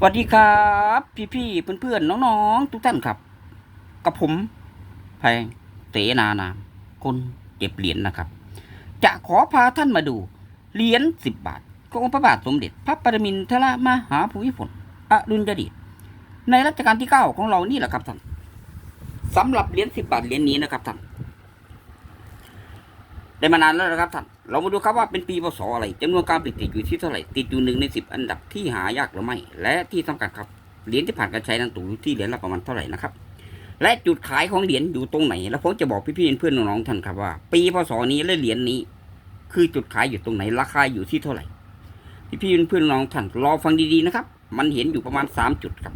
สวัสดีครับ พี่ๆเพื่อนๆน้องๆ ทุกท่านครับ กับผมแพงเสนานามคนเก็บเหรียญนะครับ จะขอพาท่านมาดู เหรียญสิบบาทขององค์พระบาทสมเด็จ พระปรมินทรมหาภูมิพลอดุลยเดชในรัชกาลที่เก้าของเรานี่แหละครับท่านสำหรับเหรียญสิบบาทเหรียญนี้นะครับท่าน ได้มานานแล้วนะครับท่าน เรามาดูครับว่าเป็นปีพศอะไรจำนวนการผลิตติดอยู่ที่เท่าไหร่ ติดอยู่หนึ่งในสิบอันดับที่หายากหรือไม่ และที่สำคัญครับ เหรียญที่ผ่านการใช้นั้นตกอยู่ที่เหรียญละประมาณเท่าไหร่นะครับ และจุดขายของเหรียญอยู่ตรงไหน แล้วผมจะบอกพี่ๆเพื่อนๆน้องๆท่านครับว่า ปีพศนี้และเหรียญนี้ คือจุดขายอยู่ตรงไหน ราคาอยู่ที่เท่าไหร่ พี่ๆเพื่อนๆน้องๆท่านรอฟังดีๆนะครับ มันเห็นอยู่ประมาณสามจุดครับ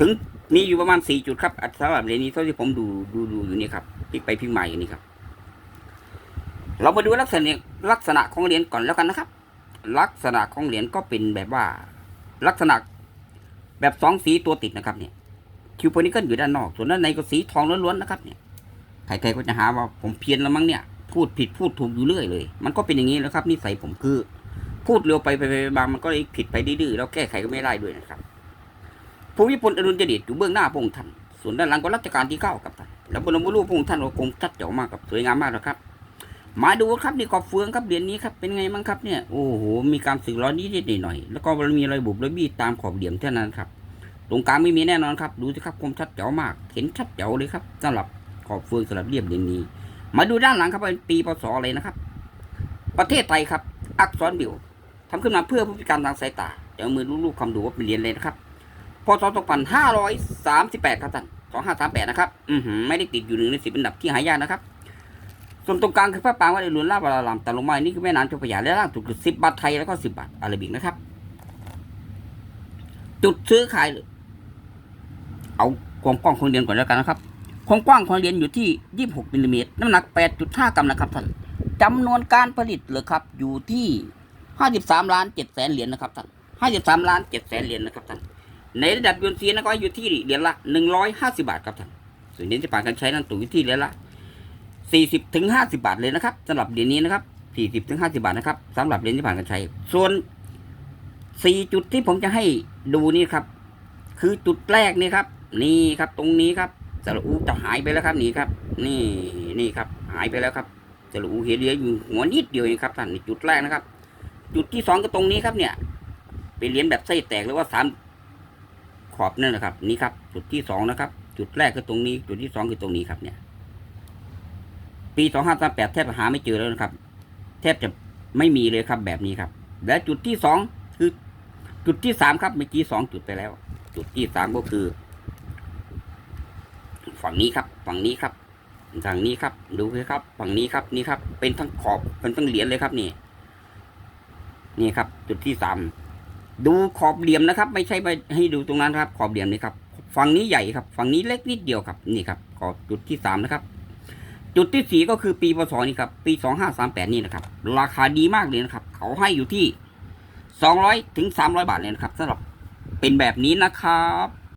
ถึงมีอยู่ประมาณสี่จุดครับสำหรับเหรียญนี้เท่าที่ผมดูดูดูอยู่นี่ครับพลิกไปพลิกมาอยู่นี่ครับ เรามาดูลักษณะลักษณะของเหรียญก่อนแล้วกันนะครับ ลักษณะของเหรียญก็เป็นแบบว่า ลักษณะแบบสองสีตัวติดนะครับเนี่ยคิวโพนิเกิลอยู่ด้านนอก ส่วนด้านในก็สีทองล้วนๆนะครับเนี่ยใครๆก็จะหาว่าผมเพี้ยนแล้วมั้งเนี่ยพูดผิดพูดถูกอยู่เรื่อยเลย มันก็เป็นอย่างนี้แล้วครับนิสัยผมคือ พูดเร็วไปไปไปบางมันก็เลยผิดไปดื้อๆแล้วแก้ไขก็ไม่ได้ด้วยนะครับภูมิพลอดุลยเดชอยู่เบื้องหน้าพระองค์ท่านส่วนด้านหลังก็รัชกาลที่เก้ากับท่านแล้วบรมรูปพระองค์ท่านก็คงชัดเจ๋วมากครับสวยงามมากนะครับ มาดูครับนี่ขอบเฟืองครับเหรียญนี้ครับเป็นไงบ้งครับเนี่ยโอ้โหมีการสึกร้อนนิดๆหน่อยๆแล้วก็มีรอยบุบรอยบี้ตามขอบเหลี่ยมเท่านั้นครับ ตรงกลางไม่มีแน่นอนครับ ดูสิครับคมชัดเจ๋วมาก เห็นชัดเจ๋วเลยครับสำหรับขอบเฟืองสำหรับเรียบเหรียญนี้ มาดูด้านหลังครับเป็นปีพศอะไรนะครับ ประเทศไทยครับ อักษรบิวทำขึ้นมาเพื่อผู้พิการทางสายตาเดี๋ยวมือลูกๆคำดูว่าเป็นเหรียญเลยนะครับพศ2538ครับท่าน2538นะครับอือหือไม่ได้ติดอยู่หนึ่งในสิบอันดับที่หายากนะครับ ส่วนตรงกลางคือพระปางวัดอรุณราชวรารามแต่ลงมานี่คือแม่น้ำเจ้าพระยาและล่างสุดคือสิบบาทไทยแล้วก็สิบบาทอาราบิกนะครับ จุดซื้อขาย เอาความกว้างของเรียญก่อนแล้วกันนะครับความกว้างของเรียญอยู่ที่ 26มิลลิเมตรน้ำหนัก 8.5 กรัมนะครับท่านจำนวนการผลิตเลยครับ อยู่ที่ 53ล้าน7แสนเหรียญนะครับท่าน53ล้าน7แสนเหรียญนะครับท่านในระดับยูนซีนะก็อยู่ที่เหรียญละ 150 บาทครับท่านส่วนเหรียญที่ผ่านการใช้นั้นตกอยู่ที่เหรียญละ 40ถึง50 บาทเลยนะครับสำหรับเหรียญนี้นะครับ40ถึง50 บาทนะครับสำหรับเหรียญที่ผ่านการใช้ ส่วน 4 จุดที่ผมจะให้ดูนี่ครับ คือจุดแรกนี่ครับ นี่ครับตรงนี้ครับสระอูจะหายไปแล้วครับนี่ครับ นี่นี่ครับ หายไปแล้วครับสระอูเห็นเหลืออยู่หัวนิดเดียวเองครับท่านนี่จุดแรกนะครับ จุดที่สองก็ตรงนี้ครับเนี่ยเป็นเหรียญแบบไส้แตกหรือว่าสามขอบนั่นนะครับ นี่ครับ จุดที่สองนะครับ จุดแรกคือตรงนี้ จุดที่สองคือตรงนี้ครับเนี่ย ปีสองห้าสามแปดแทบหาไม่เจอแล้วนะครับ แทบจะไม่มีเลยครับแบบนี้ครับ และจุดที่สองคือจุดที่สามครับเมื่อกี้สองจุดไปแล้ว จุดที่สามก็คือ ฝั่งนี้ครับ ฝั่งนี้ครับฝั่งนี้ครับ ดูเลยครับ ฝั่งนี้ครับนี่ครับ เป็นทั้งขอบเป็นทั้งเหรียญเลยครับนี่ นี่ครับ จุดที่สามดูขอบเหลี่ยมนะครับ ไม่ใช่ไปให้ดูตรงนั้นครับ ขอบเหลี่ยมนี่ครับ ฝั่งนี้ใหญ่ครับ ฝั่งนี้เล็กนิดเดียวครับ นี่ครับ ขอบจุดที่สามนะครับ จุดที่สี่ก็คือปีพศนี่ครับปีสองห้าสามแปดนี่นะครับ ราคาดีมากเลยนะครับ เขาให้อยู่ที่สองร้อยถึงสามร้อยบาทเลยนะครับสำหรับเป็นแบบนี้นะครับ